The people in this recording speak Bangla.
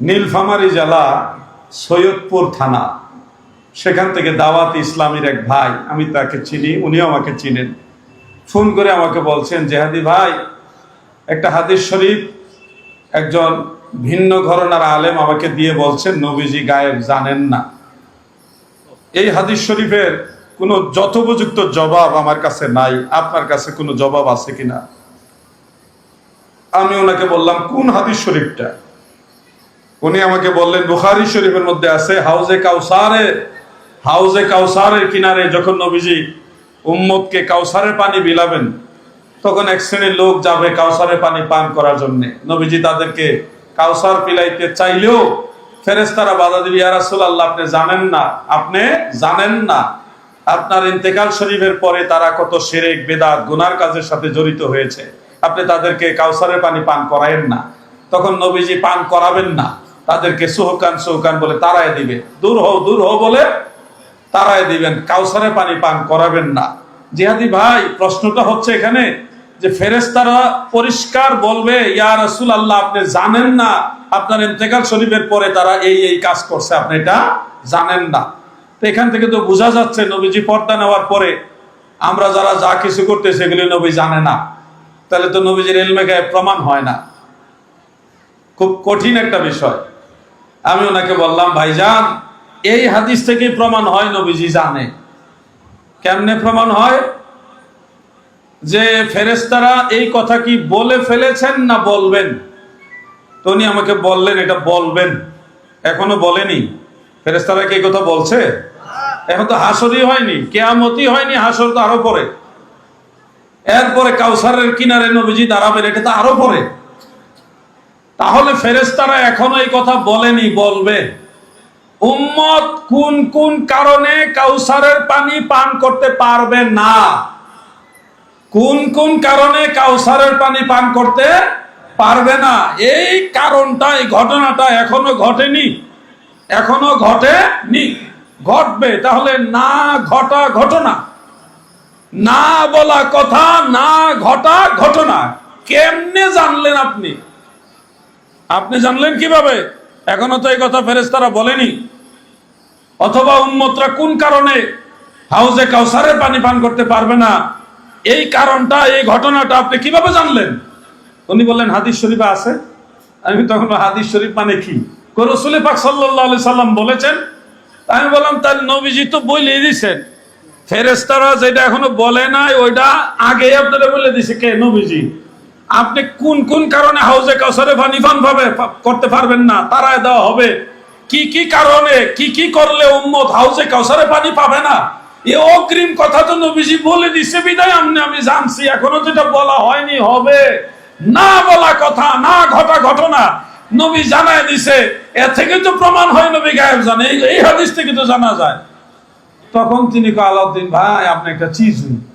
নীলফামারী জেলা সৈয়দপুর থানা। সেখান থেকে দাওয়াত ইসলামীর এক ভাই, আমি তাকে চিনি, উনিও আমাকে চিনেন। ফোন করে আমাকে বলছেন, জেহাদি ভাই, একটা হাদিস শরীফ একজন ভিন্ন ঘরনার আলেম আমাকে দিয়ে বলছেন, নবীজি গায়েব জানেন না। এই হাদিস শরীফের কোনো যথোপযুক্ত জবাব আমার কাছে নাই। আপনার কাছে কোনো জবাব আছে কিনা? আমি ওনাকে বললাম, কোন হাদিস শরীফটা? উনি আমাকে বললেন, বুখারি শরীফের মধ্যে আছে, হাউজে কাউসারে, হাউজে কাউসারের কিনারে যখন নবীজি উম্মতকে কাউসারের পানি বিলাবেন, তখন এক শ্রেণির লোক যাবে কাউসারের পানি পান করার জন্য। নবীজি তাদেরকে কাউসার পিলাইতে চাইলেও ফেরেস্তারা বাধা দিবি, ইয়া রাসূলুল্লাহ, আপনি জানেন না, আপনি জানেন না, আপনার ইন্তেকাল শরীফের পরে তারা কত শিরক, বেদাত, গুনার কাজের সাথে জড়িত হয়েছে, আপনি তাদেরকে কাউসারের পানি পান করায়েন না। তখন নবীজি পান করাবেন না। তাদেরকে সুহকান সুহকান বলে তারাই দিবে। দূর হও দূর হও বলে তারাই দিবেন। কাউসারে পানি পান করাবেন না। জিহাদি ভাই, প্রশ্নটা হচ্ছে এখানে যে ফেরেস্তারা পরিষ্কার বলবে, ইয়া রাসূল আল্লাহ আপনি জানেন না। আপনার ইন্তেকাল শরীফের পরে তারা এই এই কাজ করছে। আপনি এটা জানেন না। তো এখান থেকে তো বোঝা যাচ্ছে নবীজি পর্দা নেওয়ার পরে আমরা যারা যা কিছু করতেছি এগুলি নবী জানে না। তাহলে তো নবীজির এলমে গায়ে প্রমাণ হয় না। খুব কঠিন একটা বিষয়। আমি ওনাকে বললাম, ভাইজান, এই হাদিস থেকে প্রমাণ হয় নবীজি জানে। কেমনে প্রমাণ হয়? যে ফেরেস্তারা এই কথা কি বলে ফেলেছেন না বলবেন? তো উনি আমাকে বললেন, এটা বলবেন। এখনও বলেনি। ফেরেস্তারা কি কথা বলছে? এখন তো হাসরই হয়নি কেয়ামতি হয়নি, হাসর তো আরও পরে। এরপরে কাউসারের কিনারে নবীজি দাঁড়াবেন, এটা তো আরও পরে। তাহলে ফেরেস্তারা এখনও এই কথা বলেনি, বলবে, উম্মত কোন কোন কারণে কাউসারের পানি পান করতে পারবে না? কোন কোন কারণে কাউসারের পানি পান করতে পারবে না? এই কারণটা, এই ঘটনাটা এখনও ঘটেনি এখনও ঘটেনি, ঘটবে। তাহলে না ঘটা ঘটনা, না বলা কথা, না ঘটা ঘটনা, কেমনে জানলেন আপনি? আপনি জানলেন কীভাবে? এখনও তো এই কথা ফেরেস্তারা বলেনি। অথবা উন্মতরা কোন কারণে হাউজে কাউসারের পানি পান করতে পারবে না? এই কারণটা, এই ঘটনাটা আপনি কীভাবে জানলেন? উনি বললেন, হাদিস শরীফে আছে। আমি তখন হাদিস শরীফ মানে কি? রসুল পাক সাল্লাহ সাল্লাম বলেছেন? আমি বললাম, তার নবীজি তো বলে দিছেন। ফেরেস্তারা যেটা এখনও বলে নাই, ওইটা আগে আপনারা বলে দিছে। কে? নবীজি। আপনি কোন কোন কারণে হাউজে কাউসারে পান পাবে করতে পারবেন না? তারায় দেওয়া হবে। কি কি কারণে, কি কি করলে উম্মত হাউজে কাউসারে পানি পাবে না? এ অগ্রিম কথা তো নবীজি বলে দিছে, বিদায় আমি আমি জানছি, এখনও যেটা বলা হয়নি, হবে। না বলা কথা, না ঘটা ঘটনা, নবী জানায় দিছে। এ থেকে তো প্রমাণ হয় নবী গায়েব জানে, এই- হাদিস থেকে তো জানা যায়। তখন তিনি আলাউদ্দিন, ভাই, আপনি একটা চিজ